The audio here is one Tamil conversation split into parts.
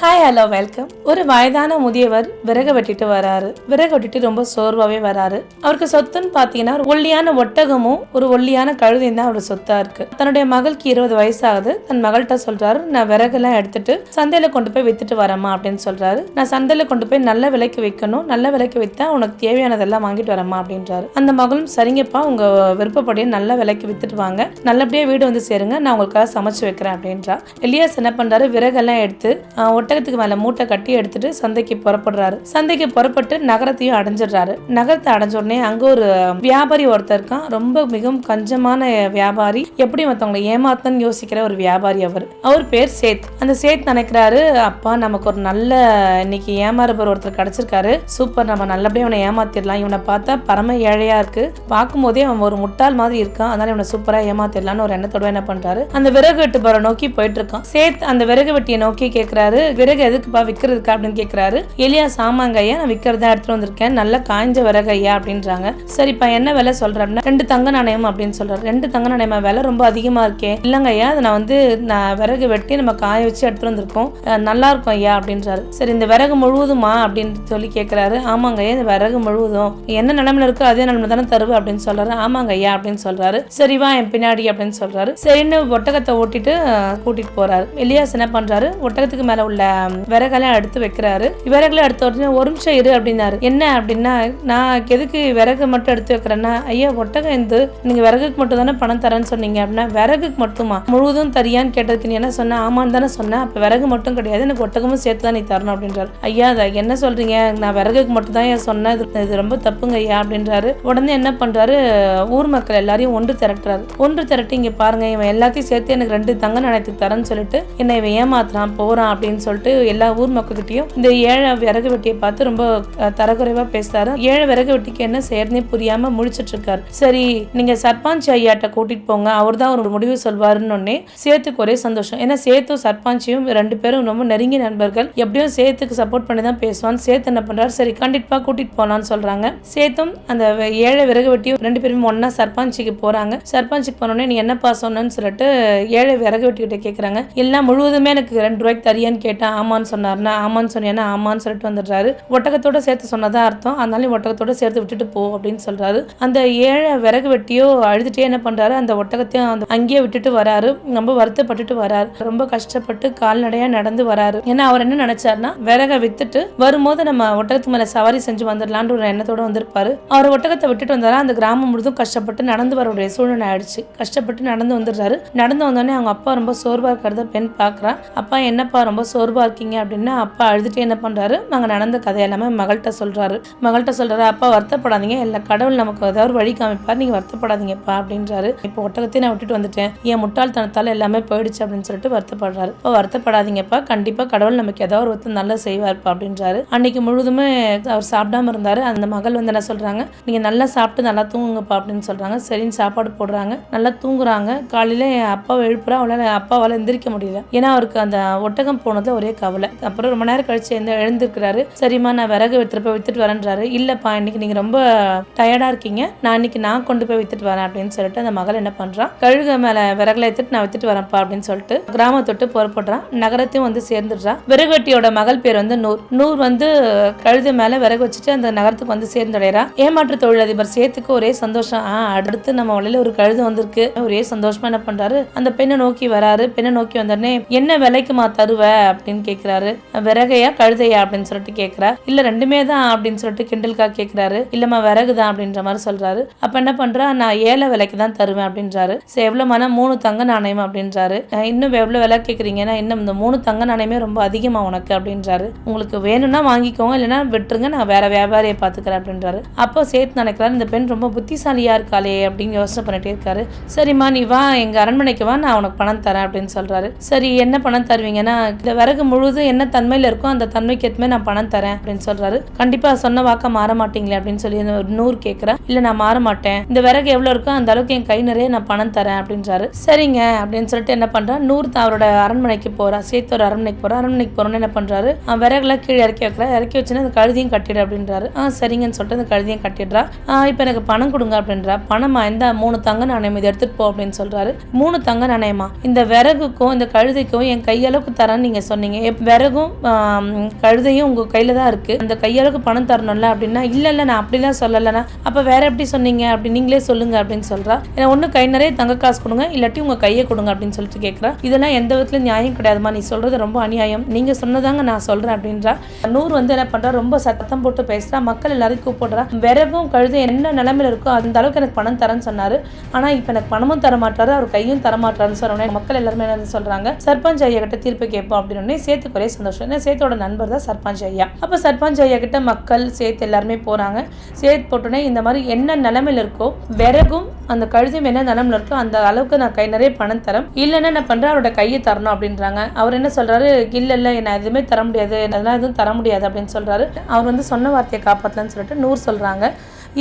ஹாய் ஹலோ வெல்கம் ஒரு வயதான முதியவர் விறகு வெட்டிட்டு வராரு. விறகு வெட்டிட்டு ரொம்ப சோர்வாவே வராரு. அவருக்கு சொத்துன்னு பாத்தீங்கன்னா ஒரு ஒல்லியான ஒட்டகமும் ஒரு ஒல்லியான கழுதையும் தான் அவரோட சொத்தா இருக்கு. தன்னுடைய மகளுக்கு இருபது வயசாகுது. தன் மகள்கிட்ட சொல்றாரு நான் விறகெல்லாம் எடுத்துட்டு சந்தையில கொண்டு போய் வித்துட்டு வரேம்மா அப்படின்னு சொல்றாரு. நான் சந்தையில கொண்டு போய் நல்ல விலைக்கு விற்கணும் நல்ல விலைக்கு வித்தா உனக்கு தேவையானதெல்லாம் வாங்கிட்டு வரேம்மா அப்படின்றாரு. அந்த மகளும் சரிங்கப்பா உங்க விருப்பப்படியே நல்ல விலைக்கு வித்துட்டு வாங்க. நல்லபடியா வீடு வந்து சேருங்க. நான் உங்களுக்காக சமைச்சு வைக்கிறேன் அப்படின்றா. எலியாஸ் என்ன பண்றாரு? விறகெல்லாம் எடுத்து ஒட்டகத்துக்கு மேல மூட்டை கட்டி எடுத்துட்டு சந்தைக்கு புறப்படுறாரு. சந்தைக்கு புறப்பட்டு நகரத்தையும் அடைஞ்சிடுறாரு. நகரத்தை அடைஞ்ச உடனே அங்க ஒரு வியாபாரி ஒருத்தர் இருக்கான். ரொம்ப மிகவும் கஞ்சமான வியாபாரி. எப்படி மத்தவங்களை ஏமாத்தன்னு யோசிக்கிற ஒரு வியாபாரி அவர். அவர் பேர் சேத். அந்த சேத் நினைக்கிறாரு அப்பா நமக்கு ஒரு நல்ல இன்னைக்கு ஏமாறுபவர் ஒருத்தர் கிடைச்சிருக்காரு. சூப்பர் நம்ம நல்லபடியா இவனை ஏமாத்திடலாம். இவனை பார்த்தா பரம ஏழையா இருக்கு. பார்க்கும்போதே அவன் ஒரு முட்டாள் மாதிரி இருக்கான். அதனால இவனை சூப்பரா ஏமாத்திடலாம்னு ஒரு எண்ணத்தோட என்ன பண்றாரு? அந்த விறகு வெட்டு போற நோக்கி போயிட்டு இருக்கான். சேத் அந்த விறகு வெட்டியை நோக்கி கேட்கிறாரு விறகு எதுக்குப்பா விற்கிறதுக்கா அப்படின்னு கேட்குறாரு எலியா சாமாங்க ஐயா நான் விற்கிறதா எடுத்துட்டு வந்திருக்கேன். நல்லா காய்ஞ்ச விறகு ஐயா அப்படின்றாங்க. சரிப்பா என்ன விலை அப்படின்னா ரெண்டு தங்க நாணயம் அப்படின்னு சொல்கிறாரு ரெண்டு தங்க நாணயமா? விலை ரொம்ப அதிகமாக இருக்கே. இல்லைங்க ஐயா அதை நான் வந்து நான் விறகு வெட்டி நம்ம காய வச்சு எடுத்துட்டு வந்திருக்கோம். நல்லா இருக்கும் ஐயா அப்படின்றாரு. சரி இந்த விறகு முழுவதுமா அப்படின்னு சொல்லி கேட்குறாரு ஆமாங்க ஐயா இந்த விறகு முழுவதும். என்ன நிலமில் இருக்கோ அதே நிலைமை தானே தருவு அப்படின்னு சொல்கிறாரு ஆமாங்க ஐயா அப்படின்னு சொல்கிறாரு சரி வா என் பின்னாடி அப்படின்னு சொல்கிறாரு சரின்னு ஒட்டகத்தை ஓட்டிட்டு கூட்டிகிட்டு போகிறாரு போறாரு. எலியாஸ் என்ன பண்ணுறாரு ஒட்டகத்துக்கு மேலே உள்ள ம், விறகெல்லாம் எடுத்து வைக்கிறாரு. விறகுலாம் எடுத்த உடனே ஒரு நிமிஷம் இரு அப்படின்னாரு. என்ன? அப்படின்னா நான் எதுக்கு விறகு மட்டும் எடுத்து வைக்கிறேன்னா ஐயா ஒட்டகம் இருந்து நீங்க விறகுக்கு மட்டும் தானே பணம் தரேன்னு சொன்னீங்க அப்படின்னா விறகுக்கு மட்டுமா? முழுவதும் தரியான்னு கேட்டதுக்கு நீ என்ன சொன்ன? ஆமான்னு தானே சொன்னேன். அப்ப விறகு மட்டும் கிடையாது. எனக்கு ஒட்டகமும் சேர்த்து தான் நீ தரணும் அப்படின்றாரு. ஐயா அதை என்ன சொல்றீங்க? நான் விறகுக்கு மட்டும் தான் ஏன் சொன்னேன். இது- இது ரொம்ப தப்புங்க ஐயா அப்படின்றாரு. உடனே என்ன பண்றாரு? ஊர் மக்கள் எல்லாரையும் ஒன்று திரட்டுறாரு. ஒன்று திரட்டி இங்க பாருங்க இவன் எல்லாத்தையும் சேர்த்து எனக்கு ரெண்டு தங்க நாணயத்துக்கு தரேன்னு சொல்லிட்டு என்னை இவன் ஏமாத்துறான் போறான் அப்படின்னு சொல்லிட்டு எல்லா ஊர் மக்கள்கிட்டையும் இந்த ஏழை விறகு வெட்டியை பார்த்து ரொம்ப தரக்குறைவாக தரக்குறைவா பேசுறாரு. ஏழை விறகு வெட்டிக்கு என்ன செய்யறதுனே புரியாம முழிச்சிட்டு இருக்காரு. சரி நீங்க சர்பஞ்ச் ஐயாட்ட கூட்டிட்டு போங்க. அவர் தான் ஒரு முடிவு சொல்வாருன்னு உடனே சேத்துக்கு ஒரே சந்தோஷம். ஏன்னா சேத்தும் சர்பஞ்சியும் ரெண்டு பேரும் ரொம்ப நெருங்கிய நண்பர்கள். எப்படியும் சேத்துக்கு சப்போர்ட் பண்ணி தான் பேசுவான் சேத்து என்ன பண்றாரு? சரி கண்டிப்பா கூட்டிட்டு போலான்னு சொல்றாங்க. சேத்தும் அந்த ஏழை விறகு வெட்டியும் ரெண்டு பேரும் ஒன்னா சர்பஞ்சுக்கு போறாங்க. சர்பஞ்சுக்கு போனோடனே நீ என்னப்பா சொன்னேன்னு சொல்லிட்டு ஏழை விறகு வெட்டிக்கிட்ட கேக்குறாங்க. எல்லாம் முழுவதுமே எனக்கு ரெண்டு ரூபாய்க்கு தரியான்னு கேட்டு கேட்டேன் ஆமான்னு சொன்னார்னா ஆமான்னு சொன்னேன்னா ஆமான்னு சொல்லிட்டு வந்துடுறாரு. ஒட்டகத்தோட சேர்த்து சொன்னதா அர்த்தம். அதனால நீ ஒட்டகத்தோட சேர்த்து விட்டுட்டு போ அப்படின்னு சொல்றாரு. அந்த ஏழை விறகு வெட்டியோ அழுதுட்டே என்ன பண்றாரு? அந்த ஒட்டகத்தையும் அந்த அங்கேயே விட்டுட்டு வராரு. ரொம்ப வருத்தப்பட்டுட்டு வராரு. ரொம்ப கஷ்டப்பட்டு கால்நடையா நடந்து வராரு. ஏன்னா அவர் என்ன நினைச்சாருன்னா விறக வித்துட்டு வரும்போது நம்ம ஒட்டகத்து மேல சவாரி செஞ்சு வந்துடலான்ற ஒரு எண்ணத்தோட வந்திருப்பாரு. அவர் ஒட்டகத்தை விட்டுட்டு வந்தாரா? அந்த கிராமம் முழுதும் கஷ்டப்பட்டு நடந்து வரக்கூடிய சூழ்நிலை ஆயிடுச்சு. கஷ்டப்பட்டு நடந்து வந்துடுறாரு. நடந்து வந்தோடனே அவங்க அப்பா ரொம்ப சோர்வா இருக்கிறத பெண் பாக்குறான் அப்பா என்னப்பா ரொம்ப சோர்வா இருக்கீங்க அப்படின்னா அப்பா அழுதுட்டு என்ன பண்ணுறாரு நாங்கள் நடந்த கதை எல்லாமே மகள்கிட்ட சொல்கிறாரு மகள்கிட்ட சொல்கிறாரு அப்பா வருத்தப்படாதீங்க. எல்லா கடவுள் நமக்கு ஏதாவது வழி காமிப்பார். நீங்கள் வருத்தப்படாதீங்கப்பா அப்படின்றாரு. இப்போ ஒட்டகத்தையும் நான் விட்டுட்டு வந்துட்டேன். என் முட்டாள்தனத்தால் எல்லாமே போயிடுச்சு அப்படின்னு சொல்லிட்டு வருத்தப்படுறாரு. இப்போ வருத்தப்படாதீங்கப்பா. கண்டிப்பாக கடவுள் நமக்கு ஏதாவது ஒரு ஒருத்தர் நல்லா செய்வார்ப்பா அப்படின்றாரு. அன்னைக்கு முழுதுமே அவர் சாப்பிடாம இருந்தார். அந்த மகள் வந்து என்ன சொல்கிறாங்க நீங்கள் நல்லா சாப்பிட்டு நல்லா தூங்குங்கப்பா அப்படின்னு சொல்கிறாங்க சரின்னு சாப்பாடு போடுறாங்க. நல்லா தூங்குறாங்க. காலையில் என் அப்பாவை எழுப்புறா. அவளால் அப்பாவால் எந்திரிக்க முடியல. ஏன்னா அவருக்கு அந்த ஒட்டகம் போனது ஒரே கவலை. அப்புறம் ரொம்ப நேரம் கழிச்சு எழுந்து எழுந்திருக்கிறாரு சரிம்மா நான் விறகு வித்துட்டு போய் வித்துட்டு வரேன்றாரு. இல்லைப்பா இன்னைக்கு நீங்க ரொம்ப டயர்டா இருக்கீங்க. நான் இன்னைக்கு நான் கொண்டு போய் வித்துட்டு வரேன் அப்படின்னு சொல்லிட்டு அந்த மகள் என்ன பண்றான் கழுகு மேல விறகுல எடுத்துட்டு நான் வித்துட்டு வரேன்ப்பா அப்படின்னு சொல்லிட்டு கிராமத்தொட்டு புறப்படுறான் நகரத்தையும் வந்து சேர்ந்துடுறான் விறகுவெட்டியோட மகள் பேர் வந்து நூர். நூர் வந்து கழுது மேல விறகு வச்சுட்டு அந்த நகரத்துக்கு வந்து சேர்ந்தடைறா ஏமாற்று தொழிலதிபர் சேத்துக்கு ஒரே சந்தோஷம். ஆ அடுத்து நம்ம வழியில ஒரு கழுது வந்திருக்கு. ஒரே சந்தோஷமா என்ன பண்றாரு? அந்த பெண்ணை நோக்கி வராரு. பெண்ணை நோக்கி வந்தோடனே என்ன விலைக்குமா தருவ? அப்படின்னு கேட்கிறாரு விறகையா? கழுதையா? அப்படின்னு சொல்லிட்டு கேட்கிறா இல்ல ரெண்டுமே தான் அப்படின்னு சொல்லிட்டு கிண்டல்கா கேட்கிறாரு இல்லம்மா விறகு தான் அப்படின்ற மாதிரி சொல்றாரு. அப்ப என்ன பண்றா? நான் ஏழை விலைக்கு தான் தருவேன் அப்படின்றாரு. சரி எவ்வளவுமான மூணு தங்க நாணயம் அப்படின்றாரு. இன்னும் எவ்வளவு விலை கேட்குறீங்கன்னா இன்னும் இந்த மூணு தங்க நாணயமே ரொம்ப அதிகமா உனக்கு அப்படின்றாரு. உங்களுக்கு வேணும்னா வாங்கிக்கோங்க இல்லைன்னா விட்டுருங்க நான் வேற வியாபாரியை பாத்துக்கிறேன் அப்படின்றாரு. அப்போ சேர்த்து நினைக்கிறாரு இந்த பெண் ரொம்ப புத்திசாலியா இருக்காளே அப்படின்னு யோசனை பண்ணிட்டே இருக்காரு. சரிம்மா நீ வா எங்க அரண்மனைக்கு வா நான் உனக்கு பணம் தரேன் அப்படின்னு சொல்றாரு. சரி என்ன பணம் தருவீங்கன்னா இந்த விறகு முழுதும் என்ன தன்மையில் இருக்கோ அந்த தன்மைக்கு ஏற்றுமே நான் பணம் தரேன் அப்படின்னு சொல்றாரு. கண்டிப்பா சொன்ன வாக்க மாற மாட்டீங்களே அப்படின்னு சொல்லி ஒரு நூறு கேட்கிறா இல்ல நான் மாற மாட்டேன். இந்த விறகு எவ்வளவு இருக்கோ அந்த அளவுக்கு என் கை நிறைய நான் பணம் தரேன் அப்படின்றாரு. சரிங்க அப்படின்னு சொல்லிட்டு என்ன பண்றா? நூறு தான் அவரோட அரண்மனைக்கு போறா. சேர்த்து ஒரு அரண்மனைக்கு போறா. அரண்மனைக்கு போறோன்னு என்ன பண்றாரு? அவன் விறகுலாம் கீழே இறக்கி வைக்கிறா. இறக்கி வச்சுன்னா அந்த கழுதியும் கட்டிடு அப்படின்றாரு. ஆ சரிங்கன்னு சொல்லிட்டு அந்த கழுதியும் கட்டிடுறா. இப்போ எனக்கு பணம் கொடுங்க அப்படின்றா. பணமா? இந்த மூணு தங்க நாணயம். இதை எடுத்துட்டு போ அப்படின்னு சொல்றாரு. மூணு தங்க நாணயமா? இந்த விறகுக்கும் இந்த கழுதைக்கும் என் கையளவுக்கு தரேன்னு நீங்க சொன்னீங்க. சொன்னீங்க எப்- விறகும் கழுதையும் உங்க கையில தான் இருக்கு. அந்த கையளவுக்கு பணம் தரணும்ல அப்படின்னா இல்லை இல்லை நான் அப்படிலாம் சொல்லலைண்ணா. அப்ப வேற எப்படி சொன்னீங்க? அப்படி நீங்களே சொல்லுங்க அப்படின்னு சொல்றா. ஏன்னா ஒண்ணு கை நிறைய தங்க காசு கொடுங்க இல்லாட்டி உங்க கையை கொடுங்க அப்படின்னு சொல்லிட்டு கேட்குறா இதெல்லாம் எந்த விதத்துல நியாயம் கிடையாதுமா நீ சொல்றது ரொம்ப அநியாயம். நீங்க சொன்னதாங்க நான் சொல்றேன் அப்படின்றா. நூறு வந்து என்ன பண்றா? ரொம்ப சத்தம் போட்டு பேசுகிறா மக்கள் எல்லாரையும் கூப்பிடுறா. விறகும் கழுதை என்ன நிலமையில இருக்கோ அந்த அளவுக்கு எனக்கு பணம் தரேன்னு சொன்னார். ஆனா இப்ப எனக்கு பணமும் தர மாட்டாரு அவர் கையும் தர மாட்டாருன்னு சொன்ன மக்கள் எல்லாருமே என்ன சொல்றாங்க? சர்பஞ்ச் ஐயா கிட்ட தீர்ப்பு கேட்போம் அப்படின்னு. உடனே சேத்துக்கு ஒரே சந்தோஷம். ஏன்னா சேத்தோட நண்பர் தான் சர்பஞ்ச் ஐயா. அப்போ சர்பஞ்ச் ஐயா கிட்ட மக்கள் சேத்து எல்லாருமே போகிறாங்க சேத் போட்டோன்னே இந்த மாதிரி என்ன நிலமையில் இருக்கோ விறகும் அந்த கழுதையும் என்ன நிலமில் இருக்கோ அந்த அளவுக்கு நான் கை நிறைய பணம் தரேன். இல்லைன்னா என்ன பண்ணுறேன் அவரோட கையை தரணும் அப்படின்றாங்க. அவர் என்ன சொல்கிறாரு இல்லை இல்லை நான் எதுவுமே தர முடியாது. அதெல்லாம் எதுவும் தர முடியாது அப்படின்னு சொல்கிறாரு அவர் வந்து சொன்ன வார்த்தையை காப்பாற்றலன்னு சொல்லிட்டு நூறு சொல்கிறாங்க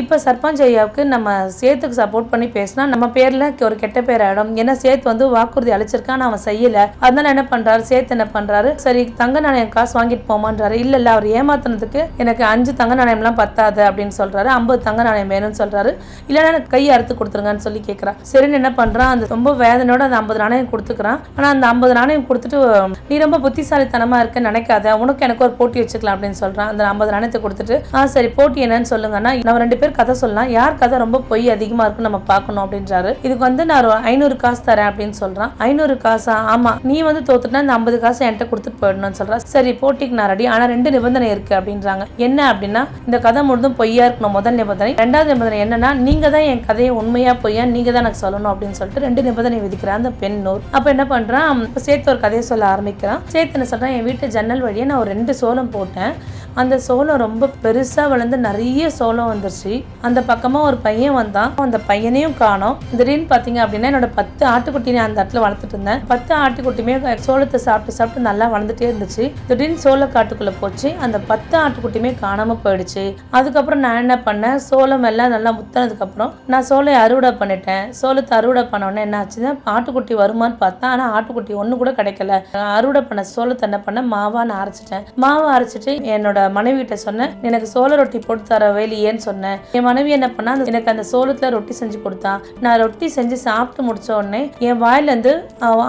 இப்போ சர்பஞ்ச் ஐயாவுக்கு நம்ம சேத்துக்கு சப்போர்ட் பண்ணி பேசினா நம்ம பேரில் ஒரு கெட்ட பேர் ஆகிடும் ஏன்னா சேத் வந்து வாக்குறுதி அழிச்சிருக்கான் அவன் செய்யல. அதனால என்ன பண்ணுறாரு சேத் என்ன பண்ணுறாரு சரி தங்க நாணயம் காசு வாங்கிட்டு போமான்றாரு. இல்லை இல்லை அவர் ஏமாத்தினதுக்கு எனக்கு அஞ்சு தங்க நாணயம்லாம் பத்தாது அப்படின்னு சொல்கிறாரு ஐம்பது தங்க நாணயம் வேணும்னு சொல்கிறாரு இல்லைன்னா எனக்கு கையை அறுத்து கொடுத்துருங்கன்னு சொல்லி கேட்குறா சரின்னு என்ன பண்ணுறான் அந்த ரொம்ப வேதனையோட அந்த ஐம்பது நாணயம் கொடுத்துக்கிறான். ஆனால் அந்த ஐம்பது நாணயம் கொடுத்துட்டு நீ ரொம்ப புத்திசாலித்தனமா இருக்குன்னு நினைக்காத. உனக்கு எனக்கு ஒரு போட்டி வச்சுக்கலாம் அப்படின்னு சொல்கிறான் அந்த ஐம்பது நாணயத்தை கொடுத்துட்டு ஆ சரி போட்டி என்னன்னு சொல்லுங்கன்னா நம்ம ரெண்டு பேர் கதை சொல்லலாம். யார் கதை ரொம்ப பொய் அதிகமா இருக்குன்னு நம்ம பார்க்கணும் அப்படின்றாரு. இதுக்கு வந்து நான் ஒரு ஐநூறு காசு தரேன் அப்படின்னு சொல்றான். ஐநூறு காசா? ஆமா. நீ வந்து தோத்துட்டா இந்த ஐம்பது காசு என்கிட்ட கொடுத்துட்டு போயிடணும்னு சொல்றா. சரி போட்டிக்கு நான் ரெடி ஆனா ரெண்டு நிபந்தனை இருக்கு அப்படின்றாங்க. என்ன அப்படின்னா இந்த கதை முழுதும் பொய்யா இருக்கணும். முதல் நிபந்தனை. ரெண்டாவது நிபந்தனை என்னன்னா நீங்க தான் என் கதையை உண்மையா பொய்யா நீங்க தான் எனக்கு சொல்லணும் அப்படின்னு சொல்லிட்டு ரெண்டு நிபந்தனை விதிக்கிற அந்த பெண் நூறு அப்ப என்ன பண்றான்? சேர்த்து ஒரு கதையை சொல்ல ஆரம்பிக்கிறான். சேர்த்து என்ன சொல்றான்? என் வீட்டு ஜன்னல் வழியா நான் ஒரு ரெண்டு சோளம் போட்டேன். அந்த சோளம் ரொம்ப பெருசா வளர்ந்து நிறைய சோளம் வந்துருச்சு. அந்த பக்கமாக ஒரு பையன் வந்தான். அந்த பையனையும் காணோம். திடீர்னு பார்த்தீங்க அப்படின்னா என்னோட பத்து ஆட்டுக்குட்டியை அந்த இடத்துல வளர்த்துட்டு இருந்தேன். பத்து ஆட்டுக்குட்டியுமே சோளத்தை சாப்பிட்டு சாப்பிட்டு நல்லா வளர்ந்துட்டே இருந்துச்சு. திடீர்னு சோள காட்டுக்குள்ளே போச்சு. அந்த பத்து ஆட்டுக்குட்டியுமே காணாமல் போயிடுச்சு. அதுக்கப்புறம் நான் என்ன பண்ணேன்? சோளம் எல்லாம் நல்லா முத்தினதுக்கப்புறம் நான் சோளை அறுவடை பண்ணிட்டேன். சோளத்தை அறுவடை பண்ண உடனே என்ன ஆச்சுன்னா ஆட்டுக்குட்டி வருமான்னு பார்த்தேன் ஆனால் ஆட்டுக்குட்டி ஒன்று கூட கிடைக்கல. அறுவடை பண்ண சோளத்தை என்ன பண்ண மாவா நான் அரைச்சிட்டேன். மாவை அரைச்சிட்டு என்னோட மனைவிட்ட சொன்னேன் எனக்கு சோள ரொட்டி போட்டு தர வேலையேன்னு சொன்னேன். என் மனைவி என்ன பண்ணா எனக்கு அந்த சோளத்துல ரொட்டி செஞ்சு கொடுத்தா. நான் ரொட்டி செஞ்சு சாப்பிட்டு முடிச்ச உடனே என் வாயில இருந்து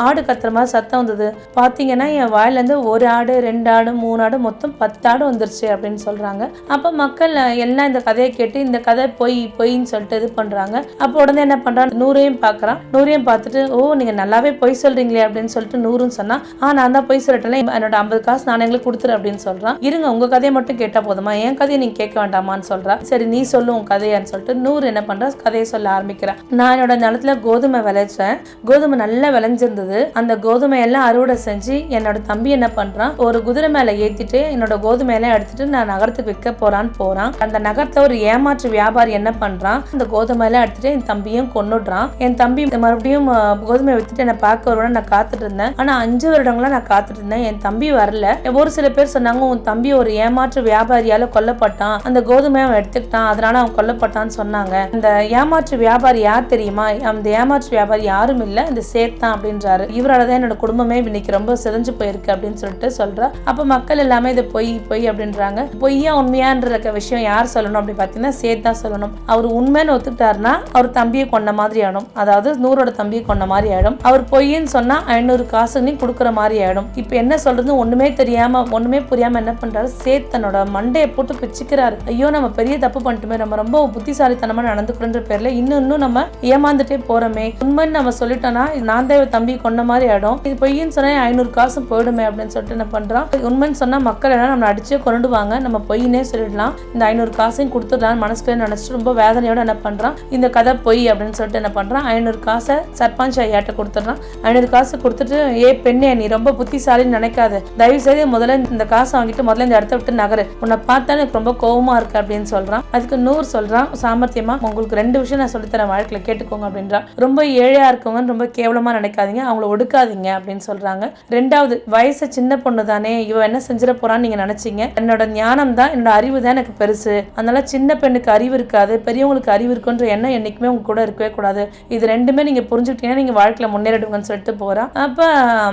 ஆடு கத்துற மாதிரி சத்தம் வந்தது. பாத்தீங்கன்னா என் வாயில இருந்து ஒரு ஆடு ரெண்டு ஆடு மூணு ஆடு மொத்தம் பத்து ஆடு வந்துருச்சு அப்படின்னு சொல்றாங்க. அப்ப மக்கள் எல்லாம் இந்த கதையை கேட்டு இந்த கதை பொய் பொய்ன்னு சொல்லிட்டு இது பண்றாங்க. அப்போ உடனே என்ன பண்றான் நூறையும் பார்க்கறான் நூறையும் பார்த்துட்டு ஓ நீங்க நல்லாவே பொய் சொல்றீங்களே அப்படின்னு சொல்லிட்டு நூறுன்னு சொன்னா ஆ நான் தான் பொய் சொல்லிட்டேன் என்னோட ஐம்பது காசு நாணயங்களுக்கு கொடுத்துரு அப்படின்னு சொல்றான். இருங்க உங்க கதையை மட்டும் கேட்டா போதுமா? என் கதையை நீங்க கேட்க வேண்டாமான்னு சொல்றான் சரி நீ சொல்லு உன் கதையான்னு சொல்லிட்டு நூறு என்ன பண்றா? கதையை சொல்ல ஆரம்பிக்கிறேன் நான் என்னோட நிலத்துல கோதுமை விளைச்சேன். கோதுமை நல்லா விளைஞ்சிருந்தது. அந்த கோதுமை எல்லாம் அறுவடை செஞ்சு என்னோட தம்பி என்ன பண்றான்? ஒரு குதிரை மேல ஏத்திட்டு என்னோட கோதுமை எல்லாம் எடுத்துட்டு நான் நகரத்துக்கு விற்க போறான்னு போறான். அந்த நகரத்தை ஒரு ஏமாற்று வியாபாரி என்ன பண்றான்? அந்த கோதுமை எல்லாம் எடுத்துட்டு என் தம்பியும் கொண்டுடுறான் என் தம்பி மறுபடியும் கோதுமை வித்துட்டு என்னை பார்க்க வருவான்னு நான் காத்துட்டு இருந்தேன். ஆனா அஞ்சு வருடங்களா நான் காத்துட்டு இருந்தேன். என் தம்பி வரல. ஒரு சில பேர் சொன்னாங்க உன் தம்பி ஒரு ஏமாற்று வியாபாரியால கொல்லப்பட்டான். அந்த கோதுமையை அவன் எடுத்துக்கிட்டான். அதனால அவன் கொல்லப்பட்டான்னு சொன்னாங்க. இந்த ஏமாற்று வியாபாரி யார் தெரியுமா? அந்த ஏமாற்று வியாபாரி யாரும் இல்ல. இந்த சேத்தான் அப்படின்றாரு. இவரால் தான் என்னோட குடும்பமே இன்னைக்கு ரொம்ப சிதைஞ்சு போயிருக்கு அப்படின்னு சொல்லிட்டு சொல்றா. அப்ப மக்கள் எல்லாமே இது பொய் பொய் அப்படின்றாங்க. பொய்யா உண்மையான்ற விஷயம் யார் சொல்லணும் அப்படின்னு பார்த்தீங்கன்னா சேத் தான் சொல்லணும். அவர் உண்மைன்னு ஒத்துக்கிட்டாருன்னா அவர் தம்பியை கொண்ட மாதிரி ஆயிடும். அதாவது நூறோட தம்பியை கொண்ட மாதிரி ஆயிடும். அவர் பொய்ன்னு சொன்னா ஐநூறு காசு நீ கொடுக்குற மாதிரி ஆயிடும். இப்போ என்ன சொல்றது ஒண்ணுமே தெரியாம ஒண்ணுமே புரியாம என்ன பண்றாரு? சேத் தன்னோட மண்டையை போட்டு பிச்சுக்கிறாரு. ஐயோ நம்ம பெரிய தப்பு பண்ணிட்டுமே நம்ம ரொம்ப புத்திசாலித்தனமா நடந்துக்கிறோன்ற பேர்ல இன்னும் இன்னும் நம்ம ஏமாந்துட்டே போறோமே. உண்மைன்னு நம்ம சொல்லிட்டோம்னா நான் தான் தம்பி கொண்ட மாதிரி ஆயிடும். இது பொய்ன்னு சொன்னா ஐநூறு காசு போயிடுமே அப்படின்னு சொல்லிட்டு என்ன பண்ணுறான் உண்மைன்னு சொன்னா மக்கள் என்ன நம்ம அடிச்சே கொண்டுடுவாங்க நம்ம பொய்னே சொல்லிடலாம். இந்த ஐநூறு காசையும் கொடுத்துடலாம் மனசுக்குள்ளே நினைச்சிட்டு ரொம்ப வேதனையோட என்ன பண்றான் இந்த கதை பொய் அப்படின்னு சொல்லிட்டு என்ன பண்றான் ஐநூறு காசை சர்பஞ்ச் ஐயாட்ட கொடுத்துட்றான் ஐநூறு காசு கொடுத்துட்டு ஏ பெண்ணே நீ ரொம்ப புத்திசாலின்னு நினைக்காது. தயவு செய்து முதல்ல இந்த காசை வாங்கிட்டு முதல்ல இந்த இடத்த விட்டு நகரு. உன்னை பார்த்தா எனக்கு ரொம்ப கோவமாக இருக்கு அப்படின்னு சொல்றான். அதுக்கு நூறு சொல்றான் சாமர்த்தியமா உங்களுக்கு ரெண்டு விஷயம் நான் சொல்லித்தரேன் வாழ்க்கையில் கேட்டுக்கோங்க அப்படின்றான் ரொம்ப ஏழையா இருக்கவங்கன்னு ரொம்ப கேவலமா நினைக்காதீங்க அவங்கள ஒடுக்காதீங்க அப்படின்னு சொல்றாங்க. ரெண்டாவது வயசு சின்ன பொண்ணு தானே இவ என்ன செஞ்சிட போறான்னு நீங்க நினைச்சீங்க. என்னோட ஞானம் தான் என்னோட அறிவு தான் எனக்கு பெருசு. அதனால சின்ன பெண்ணுக்கு அறிவு இருக்காது பெரியவங்களுக்கு அறிவு இருக்குன்ற எண்ணம் என்னைக்குமே உங்க கூட இருக்கவே கூடாது. இது ரெண்டுமே நீங்க புரிஞ்சுக்கிட்டீங்கன்னா நீங்க வாழ்க்கையில முன்னேறிடுங்கன்னு சொல்லிட்டு போகிறான் அப்ப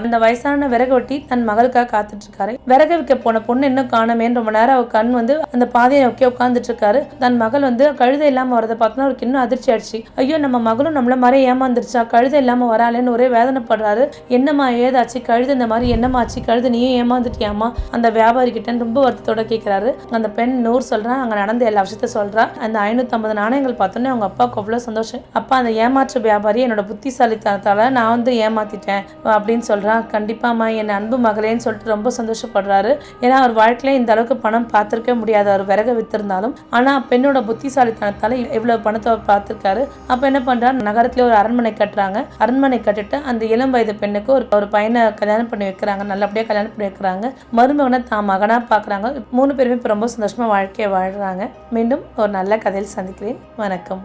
இந்த வயசான விறகு வெட்டி தன் மகளுக்காக காத்துட்டு இருக்காரு. விறகு விற்க போன பொண்ணு இன்னும் காணமே ரொம்ப நேரம் அவ கண் வந்து அந்த பாதையை நோக்கி உட்காந்துட்டு இருக்காரு. தன் மகள் வந்து கழுதை இல்லாமல் வரதை பார்த்தோன்னா அவருக்கு இன்னும் அதிர்ச்சி ஆயிடுச்சு. ஐயோ நம்ம மகளும் நம்மள மாதிரி ஏமாந்துருச்சா? கழுதை இல்லாமல் வராளேன்னு ஒரே வேதனைப்படுறாரு. என்னம்மா ஏதாச்சு? கழுது இந்த மாதிரி என்னமாச்சு கழுது நீயும் ஏமாந்துட்டியாமா அந்த வியாபாரி கிட்ட ரொம்ப வருத்தத்தோட கேட்குறாரு அந்த பெண் நூறு சொல்றான் அங்கே நடந்த எல்லா விஷயத்த சொல்றா. அந்த ஐநூற்றம்பது நாணயங்கள் பார்த்தோன்னே அவங்க அப்பாவுக்கு அவ்வளோ சந்தோஷம். அப்பா அந்த ஏமாற்று வியாபாரி என்னோட புத்திசாலித்தனத்தால் நான் வந்து ஏமாத்திட்டேன் அப்படின்னு சொல்கிறான் கண்டிப்பாம்மா என் அன்பு மகளேன்னு சொல்லிட்டு ரொம்ப சந்தோஷப்படுறாரு. ஏன்னா அவர் வாழ்க்கையில இந்த அளவுக்கு பணம் பார்த்துருக்க முடியாது. அவர் விறகு வித்திருந்தாலும். ஆனால் பெண்ணோட புத்திசாலித்தனத்தால இவ்வளவு பணத்தை அவர் பார்த்துருக்காரு. அப்போ என்ன பண்றாரு? நகரத்துல ஒரு அரண்மனை கட்டுறாங்க. அரண்மனை கட்டிட்டு அந்த இளம் வயது பெண்ணுக்கு ஒரு ஒரு பையனை கல்யாணம் பண்ணி வைக்கிறாங்க. நல்லபடியாக கல்யாணம் பண்ணி வைக்கிறாங்க. மருமகனை தான் மகனா பார்க்குறாங்க மூணு பேருமே இப்போ ரொம்ப சந்தோஷமா வாழ்க்கையை வாழ்றாங்க. மீண்டும் ஒரு நல்ல கதையில் சந்திக்கிறேன். வணக்கம்.